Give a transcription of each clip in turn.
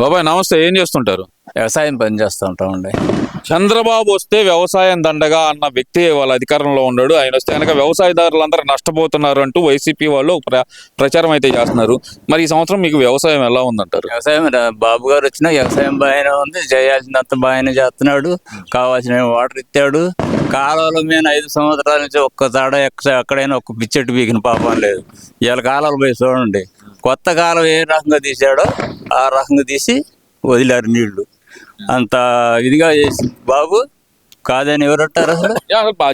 బాబాయ్ నమస్తే ఏం చేస్తుంటారు? వ్యవసాయం పని చేస్తూ ఉంటామండి. చంద్రబాబు వస్తే వ్యవసాయం దండగా అన్న వ్యక్తి వాళ్ళ అధికారంలో ఉన్నాడు. ఆయన వస్తే కనుక వ్యవసాయదారులందరూ నష్టపోతున్నారు అంటూ వైసీపీ వాళ్ళు ప్రచారం అయితే చేస్తున్నారు. మరి ఈ సంవత్సరం మీకు వ్యవసాయం ఎలా ఉందంటారు? వ్యవసాయం బాబు గారు వచ్చినా వ్యవసాయం బాగానే ఉంది. చేయాల్సినంత బాగానే చేస్తున్నాడు. కావాల్సిన వాటర్ ఇచ్చాడు. కాలువల మీద ఐదు సంవత్సరాల నుంచి ఒక్క తాడ ఎక్క- ఎక్కడైనా ఒక్క పిచ్చెట్టు పీకిన పాపం లేదు. ఇవాళ కాలువలు పోయి చూడండి. కొత్త కాలం ఏ రకంగా తీసాడో ఆ రకంగా తీసి వదిలారు నీళ్ళు. అంత ఇదిగా చేసి బాబు కాదని ఎవరంటారు అసలు?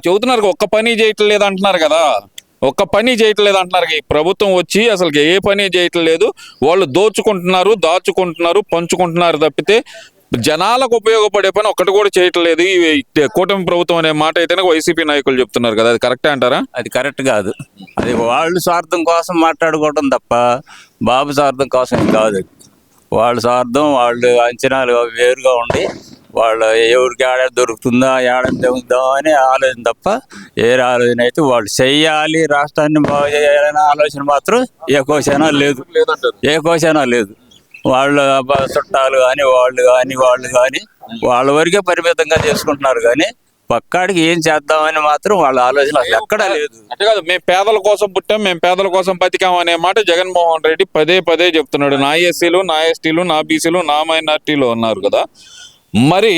చెబుతున్నారు ఒక్క పని చేయట్లేదు అంటున్నారు కదా. ఒక్క పని చేయట్లేదు అంటున్నారు. ఈ ప్రభుత్వం వచ్చి అసలు ఏ పని చేయట్లేదు. వాళ్ళు దోచుకుంటున్నారు దాచుకుంటున్నారు పంచుకుంటున్నారు తప్పితే జనాలకు ఉపయోగపడే పని ఒక్కటి కూడా చేయట్లేదు. ఈ కూటమి ప్రభుత్వం అనే మాట అయితే వైసీపీ నాయకులు చెప్తున్నారు కదా. అది కరెక్టే అంటారా? అది కరెక్ట్ కాదు. అది వాళ్ళు స్వార్థం కోసం మాట్లాడుకోవడం తప్ప బాబు స్వార్థం కోసం కాదు. వాళ్ళ స్వార్థం వాళ్ళు అంచనాలు వేరుగా ఉండి వాళ్ళ ఎవరికి ఆడ దొరుకుతుందా ఆడ దొరుకుతుందా అని ఆలోచన తప్ప ఏ ఆలోచన అయితే వాళ్ళు చెయ్యాలి రాష్ట్రాన్ని బాగు చేయాలనే ఆలోచన మాత్రం ఏ కోశానా లేదు. ఏ కోశానా లేదు. వాళ్ళ చుట్టాలు కానీ వాళ్ళు కానీ వాళ్ళు కానీ వాళ్ళ వరకే పరిమితంగా చేసుకుంటున్నారు కానీ పక్కాడికి ఏం చేద్దామని మాత్రం వాళ్ళ ఆలోచన అసలు ఎక్కడా లేదు. అంటే కాదు మేము పేదల కోసం పుట్టాం మేము పేదల కోసం బతికాం అనే మాట జగన్మోహన్ రెడ్డి పదే పదే చెప్తున్నాడు. నా ఎస్సీలు నా ఎస్టీలు నా బీసీలు నా మైనార్టీలు అన్నారు కదా. మరి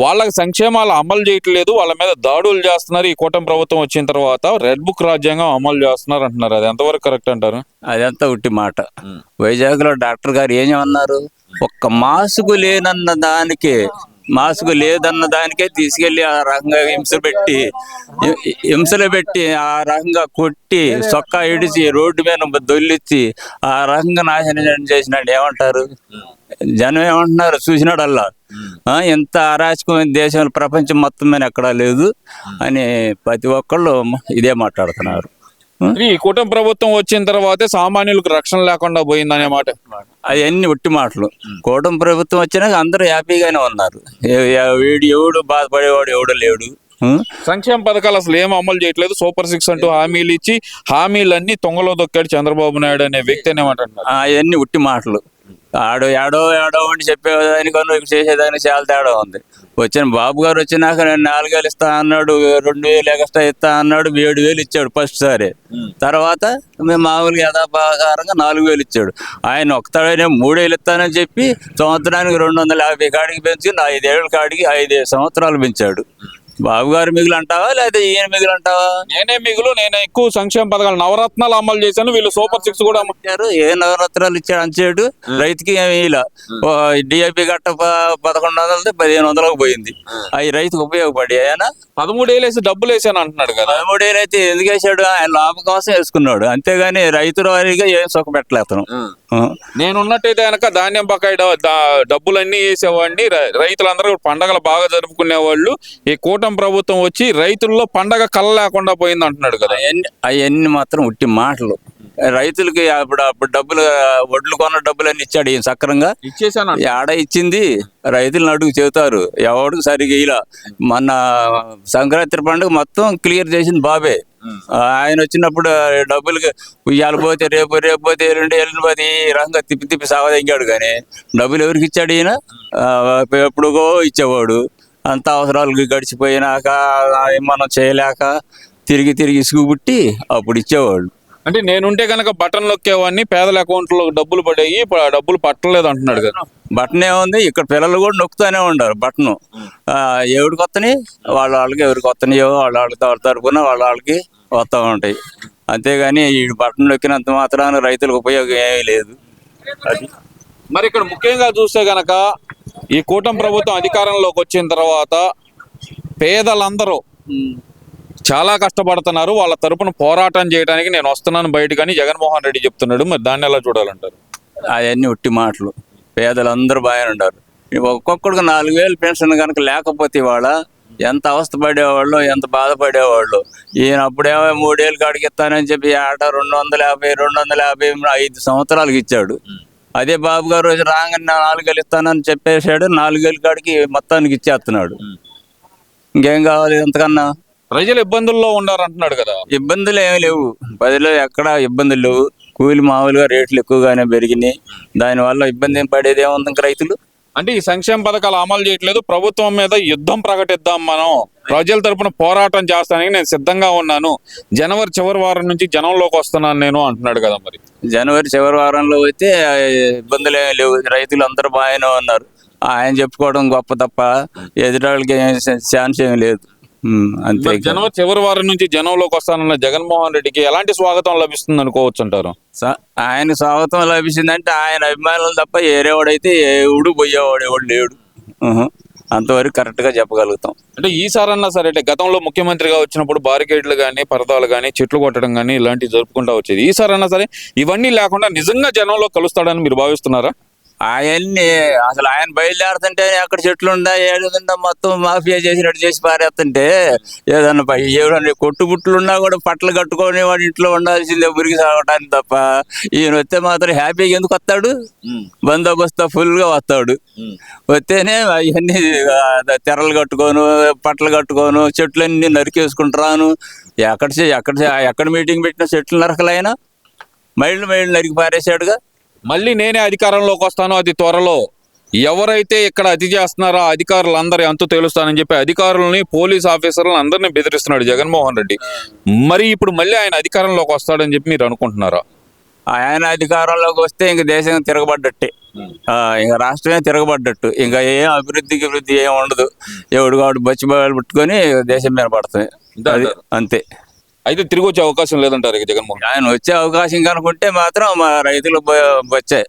వాళ్ళకి సంక్షేమాలు అమలు చేయట్లేదు వాళ్ళ మీద దాడులు చేస్తున్నారు. ఈ కూటమి ప్రభుత్వం వచ్చిన తర్వాత రెడ్ బుక్ రాజ్యాంగం అమలు చేస్తున్నారు అంటున్నారు. అది ఎంతవరకు కరెక్ట్ అంటారు? అదంతా ఉట్టి మాట. వైజాగ్లో డాక్టర్ గారు ఏం అన్నారు? ఒక్క మాసుకు లేనన్న దానికే మాస్క్ లేదన్న దానికే తీసుకెళ్ళి ఆ రకంగా హింస పెట్టి హింసలు పెట్టి ఆ రకంగా కొట్టి సొక్కా ఇడిచి రోడ్డు మీద దొల్లిచ్చి ఆ రకంగా నాశనం చేసినాడు ఏమంటారు? జనం ఏమంటున్నారు? చూసినాడల్లా. ఆ, ఎంత అరాచకమైన దేశం ప్రపంచం మొత్తం మీద ఎక్కడా లేదు అని ప్రతి ఒక్కళ్ళు ఇదే మాట్లాడుతున్నారు. ఈ కూటమి ప్రభుత్వం వచ్చిన తర్వాతే సామాన్యులకు రక్షణ లేకుండా పోయిందనే మాట. అవన్నీ ఉట్టి మాటలు. కూటమి ప్రభుత్వం వచ్చినాక అందరూ హ్యాపీగానే ఉన్నారు. వీడు ఎవడు బాధపడేవాడు ఎవడు లేడు? సంక్షేమ పథకాలు అసలు ఏం అమలు చేయట్లేదు. సూపర్ సిక్స్ అంటూ హామీలు ఇచ్చి హామీలన్నీ తొంగలో దొక్కాడు చంద్రబాబు నాయుడు అనే వ్యక్తి అనేమంటున్నారు ఆ, అవన్నీ ఉట్టి మాటలు. ఆడు ఏడో ఏడో అని చెప్పేదానికన్నా చేసేదానికి చాలా తేడా ఉంది. వచ్చిన బాబు గారు వచ్చినాక నేను నాలుగు వేలు ఇస్తా అన్నాడు రెండు వేలు ఎక్స్ట్రా ఇస్తా అన్నాడు ఏడు వేలు ఇచ్చాడు ఫస్ట్ సారి. తర్వాత మేము మామూలుగా యథాప్రకారంగా నాలుగు వేలు ఇచ్చాడు. ఆయన ఒకతాడనే మూడేళ్ళు ఇస్తానని చెప్పి సంవత్సరానికి రెండు వందల యాభై కాడికి పెంచి ఐదేళ్ళ కాడికి ఐదు సంవత్సరాలు పెంచాడు. బాబు గారు మిగులు అంటావా లేదా ఈయన మిగులు అంటావా నేనే మిగులు నేనే ఎక్కువ సంక్షేమ పథకాలు నవరత్నాలు అమలు చేశాను వీళ్ళు సూపర్ సిక్స్ కూడా ఇచ్చారు ఏ నవరాత్రాలు ఇచ్చాడు? అంచాడు రైతుకి ఏమి ఇలా డిఐపి గట్ట పదకొండు వందలది పదిహేను వందలకు పోయింది. అవి రైతుకు ఉపయోగపడి ఆయన పదమూడు ఏళ్ళు వేసి డబ్బులు వేసాను అంటున్నాడు కదా. పదమూడేళ్ళు అయితే ఎందుకు వేసాడు? ఆయన లాభం కోసం వేసుకున్నాడు. అంతేగాని రైతు వారిగా ఏం సుఖ పెట్టలే అతను ఆ. నేను ఉన్నట్టయితే కనుక ధాన్యం బకాయి డబ్బులన్నీ వేసేవాడిని. రైతులందరూ పండగలు బాగా జరుపుకునే వాళ్ళు ఈ కూటమి ప్రభుత్వం వచ్చి రైతుల్లో పండగ కళ్ళ లేకుండా పోయింది అంటున్నాడు కదా. అవన్నీ అవన్నీ మాత్రం ఉట్టి మాటలు. రైతులకి అప్పుడు అప్పుడు డబ్బులు వడ్లు కొన్న డబ్బులు అన్ని ఇచ్చాడు ఈయన సక్రంగా. ఇచ్చేసాను ఆడ ఇచ్చింది రైతులను అడుగు చెబుతారు. ఎవడికి సరిగా ఇలా మొన్న సంక్రాంతి పండుగ మొత్తం క్లియర్ చేసింది బాబే. ఆయన వచ్చినప్పుడు డబ్బులకి ఉయ్యాలు పోతే రేపు రేపు పోతే ఎల్లుండి ఎల్లుండి పోతే ఈ రకంగా తిప్పి తిప్పి సాగదగ్గాడు కానీ డబ్బులు ఎవరికి ఇచ్చాడు ఈయన? ఎప్పుడుగో ఇచ్చేవాడు. అంత అవసరాలు గడిచిపోయినాక మనం చేయలేక తిరిగి తిరిగి ఇసుగు పుట్టి అప్పుడు ఇచ్చేవాడు. అంటే నేనుంటే కనుక బటన్ నొక్కేవాడిని పేదల అకౌంట్లో డబ్బులు పడేయి ఇప్పుడు ఆ డబ్బులు పట్టలేదు అంటున్నాడు కదా. బటన్ ఏముంది? ఇక్కడ పిల్లలు కూడా నొక్కుతానే ఉండరు బటన్. ఎవరికి వస్తున్నాయి వాళ్ళ వాళ్ళకి ఎవరికి వస్తున్నాయో వాళ్ళ వాళ్ళకి వాళ్ళ తరపున వాళ్ళ వాళ్ళకి వస్తూ ఉంటాయి. అంతేగాని ఈ బటన్ నొక్కినంత మాత్రాన రైతులకు ఉపయోగం ఏమీ లేదు. అది. మరి ఇక్కడ ముఖ్యంగా చూస్తే గనక ఈ కూటమి ప్రభుత్వం అధికారంలోకి వచ్చిన తర్వాత పేదలందరూ చాలా కష్టపడుతున్నారు. వాళ్ళ తరపున పోరాటం చేయడానికి నేను వస్తున్నాను బయట కానీ జగన్మోహన్ రెడ్డి చెప్తున్నాడు. మరి దాన్ని ఎలా చూడాలంటారు? అవన్నీ ఉట్టి మాటలు. పేదలందరూ బాగానే ఉంటారు ఒక్కొక్కడికి నాలుగు వేలు పెన్షన్ కనుక లేకపోతే ఇవాళ ఎంత అవస్థ పడేవాళ్ళు ఎంత బాధపడేవాళ్ళు. ఈయన అప్పుడేమో మూడేళ్ళు కాడికి ఇస్తానని చెప్పి ఆట రెండు వందల యాభై రెండు వందల యాభై ఐదు సంవత్సరాలకి ఇచ్చాడు. అదే బాబు గారు రోజు రాగానే నాలుగేళ్ళు ఇస్తానని చెప్పేశాడు. నాలుగేళ్ళ కాడికి మొత్తానికి ఇచ్చేస్తున్నాడు. ఇంకేం కావాలి ఎంతకన్నా ప్రజలు ఇబ్బందుల్లో ఉన్నారు అంటున్నాడు కదా. ఇబ్బందులు ఏమీ లేవు. ప్రజలు ఎక్కడ ఇబ్బందులు లేవు. కూలి మామూలుగా రేట్లు ఎక్కువగానే పెరిగినాయి. దానివల్ల ఇబ్బంది ఏం పడేది ఏముంది ఇంక రైతులు? అంటే ఈ సంక్షేమ పథకాలు అమలు చేయట్లేదు. ప్రభుత్వం మీద యుద్ధం ప్రకటిద్దాం మనం. ప్రజల తరపున పోరాటం చేస్తానికి నేను సిద్ధంగా ఉన్నాను. జనవరి చివరి వారం నుంచి జనంలోకి వస్తున్నాను నేను అంటున్నాడు కదా మరి. జనవరి చివరి వారంలో అయితే ఇబ్బందులు ఏమీ లేవు. రైతులు అందరూ బాగానే ఉన్నారు. ఆయన చెప్పుకోవడం గొప్ప తప్ప ఎదురాళ్ళకి ఛాన్స్ ఏమీ లేదు. అంతే జనవరి చివరి వారం నుంచి జనంలోకి వస్తానన్న జగన్మోహన్ రెడ్డికి ఎలాంటి స్వాగతం లభిస్తుంది అనుకోవచ్చు అంటారు ఆయన స్వాగతం లభించిందంటే ఆయన అభిమానులు తప్ప ఏరేవాడైతే ఎవడు పోయేవాడు ఎవడు లేడు. అంతవరకు కరెక్ట్గా చెప్పగలుగుతాం. అంటే ఈసారన్నా సరే అంటే గతంలో ముఖ్యమంత్రిగా వచ్చినప్పుడు బారికేడ్లు కానీ పరదాలు కానీ చెట్లు కొట్టడం కానీ ఇలాంటివి జరుపుకుంటా వచ్చేది. ఈసారన్నా సరే ఇవన్నీ లేకుండా నిజంగా జనంలో కలుస్తాడని మీరు భావిస్తున్నారా? ఆయన్ని అసలు ఆయన బయలుదేరుతుంటే అక్కడ చెట్లు ఉందా ఏడుందా మొత్తం మాఫియా చేసినట్టు చేసి పారేస్తుంటే ఏదన్నా పై- ఎవరన్నా కొట్టుబుట్లు ఉన్నా కూడా పట్టలు కట్టుకొని వాడి ఇంట్లో ఉండాల్సిందే మురిగి సాగటానికి తప్ప. ఈయన వస్తే మాత్రం హ్యాపీగా ఎందుకు వస్తాడు? బందోబస్తు ఫుల్గా వస్తాడు వస్తేనే అవన్నీ తెరలు కట్టుకోను పట్టలు కట్టుకోను చెట్లన్నీ నరికేసుకుంటాను ఎక్కడ ఎక్కడ ఎక్కడ మీటింగ్ పెట్టిన చెట్లు నరకలైనా మైళ్ళు మైళ్ళు నరికి పారేశాడుగా. మళ్ళీ నేనే అధికారంలోకి వస్తాను అది త్వరలో. ఎవరైతే ఇక్కడ అతి చేస్తున్నారో ఆ అధికారులు అందరి అంతు తేలుస్తానని చెప్పి అధికారులని పోలీస్ ఆఫీసర్లను అందరినీ బెదిరిస్తున్నాడు జగన్మోహన్ రెడ్డి. మరి ఇప్పుడు మళ్ళీ ఆయన అధికారంలోకి వస్తాడని చెప్పి మీరు అనుకుంటున్నారా? ఆయన అధికారంలోకి వస్తే ఇంక దేశం తిరగబడ్డట్టే. ఇంక రాష్ట్రమే తిరగబడ్డట్టు. ఇంకా ఏం అభివృద్ధికి అభివృద్ధి ఏం ఉండదు. ఎవడు వాడు బచ్చి బాగా పెట్టుకొని దేశం మీద పడుతుంది. అది అంతే. అయితే తిరిగి వచ్చే అవకాశం లేదంటారు ఇక జగన్మోహన్. ఆయన వచ్చే అవకాశం కనుకుంటే మాత్రం మా రైతులు వచ్చాయి